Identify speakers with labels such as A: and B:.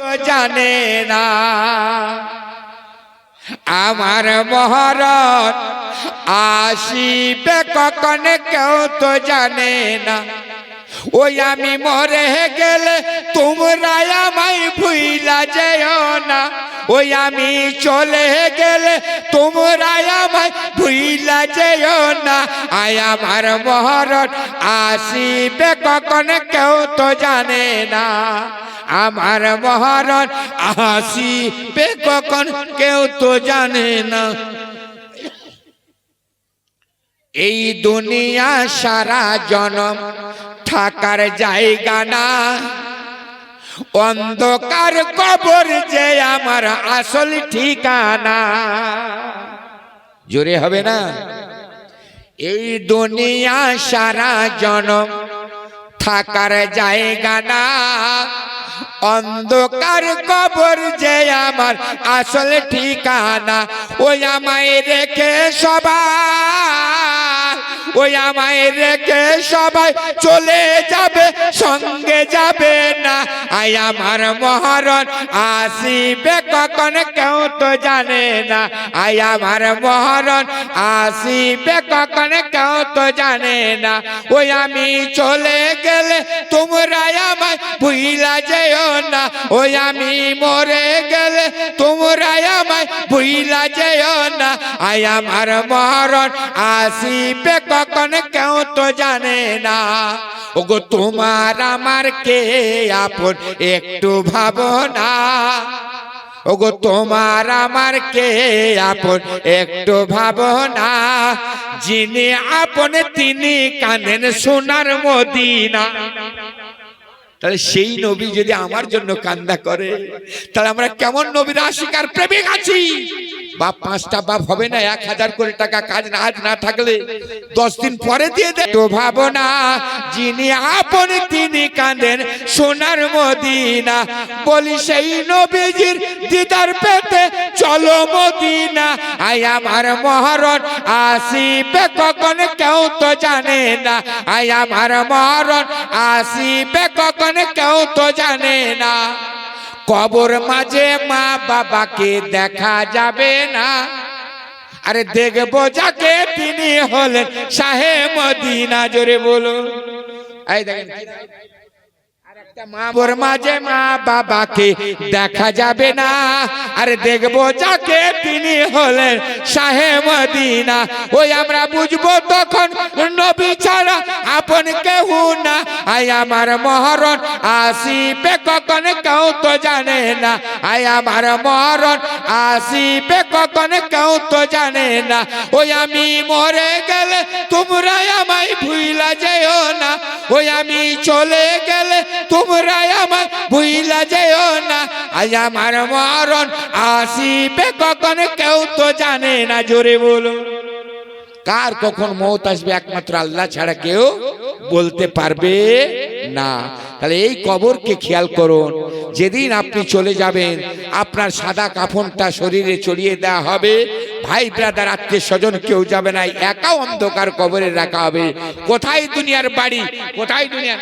A: জানে না। আমার মহারণ আসিবে কখন, কেউ তো জানে না। ওই আমি মরে গেলে তোমরা আমায় ভুইলা যেও না। ওই আমি চলে গেলে তোমরা আমায় ভুইলা যেও না। আয় আমার মহরণ আসিবে কখন, কেউ তো জানে না। আমার মহারণ আসিবে কখন কেউ তো জানে না। এই দুনিয়া সারা জনম থাকার জায়গা না। অন্ধকার কবর যে আমার আসল ঠিকানা। জোরে হবে না? এই দুনিয়া সারা জনম থাকার জায়গা না। অন্ধকার কবর যে আমার আসল ঠিকানা, ওই আমায় রেখে সবাই, ওই আমায় রেখে সবাই চলে যাবে, সঙ্গে যাবে না। আই আমার মহারণ আসিবে কখন কেউ তো জানে না। আই আমার মহারণ আসিবে কখন কেউ তো জানে না। ওই আমি চলে গেলে তোমরা ভুইলা যেও না, ওই আমি মরে গেলে তোমরা আমায় ভুইলা যেও না। আই আমার মহারণ আসিবে কখন, কেউ তো জানে না। ওগো তোমার আমার কে আপন, একটু ভাবনা ওগো তোমার আমার কে আপন, একটু ভাবনা যিনি আপন, তিনি কানেন সোনার মদিনা। তাহলে সেই নবী যদি আমার জন্য কান্দা করে তাহলে আমরা কেমন নবীর আশিকার প্রেমিক আছি? বাপ পাঁচটা বাপ হবে না, এক হাজার কোটি টাকা কাজ না, আজ না থাকলে দশ দিন পরে দিয়ে দেয় তো ভাবনা যিনি আপন তিনি কাঁদেন সোনার মদিনা। বলি সেই নবীজির দিদার পেতে চলো মদিনা। আই আমার মহারণ আসিবে, কখন কেউ তো জানে না। আই আমার মহারণ আসিবে, কখন কেউ তো জানে না। কবর মাঝে মা বাবাকে দেখা যাবে না। আরে দেখব যাকে তিনি হলেন শাহে মদিনা, জোরে দেখেন মাবর মাঝে মা বাবাকে দেখা যাবে না। আর দেখব যাকে তিনি হলেন শাহে মদিনা। ওই আমরা বুঝব তখন নবী আই আমার মহরণ আসিবে কখন কেউ তো জানে না। আই আমার মহরণ আসিবে কখন কেউ তো জানে না। ওই আমি মরে গেলে তোমরা আমায় ভুইলা যেও না। ওই আমি চলে গেলে তোমরা আমায় ভুইলা যেও না। আজ আমার মরণ আসিবে কখন কেউ তো জানে না। জোরে বলো। কার কখন মৌত আসবে একমাত্র আল্লাহ ছাড়া কেউ? বলতে পারবে না। তাহলে এই কবরকে খেয়াল করুন। যেদিন আপনি চলে যাবেন আপনার সাদা কাফনটা শরীরে চড়িয়ে দেওয়া হবে। ভাই ব্রাদার আত্মীয় স্বজন কেউ যাবে না। একা অন্ধকার কবরে রাখা হবে। কোথায় দুনিয়ার বাড়ি? কোথায় দুনিয়ার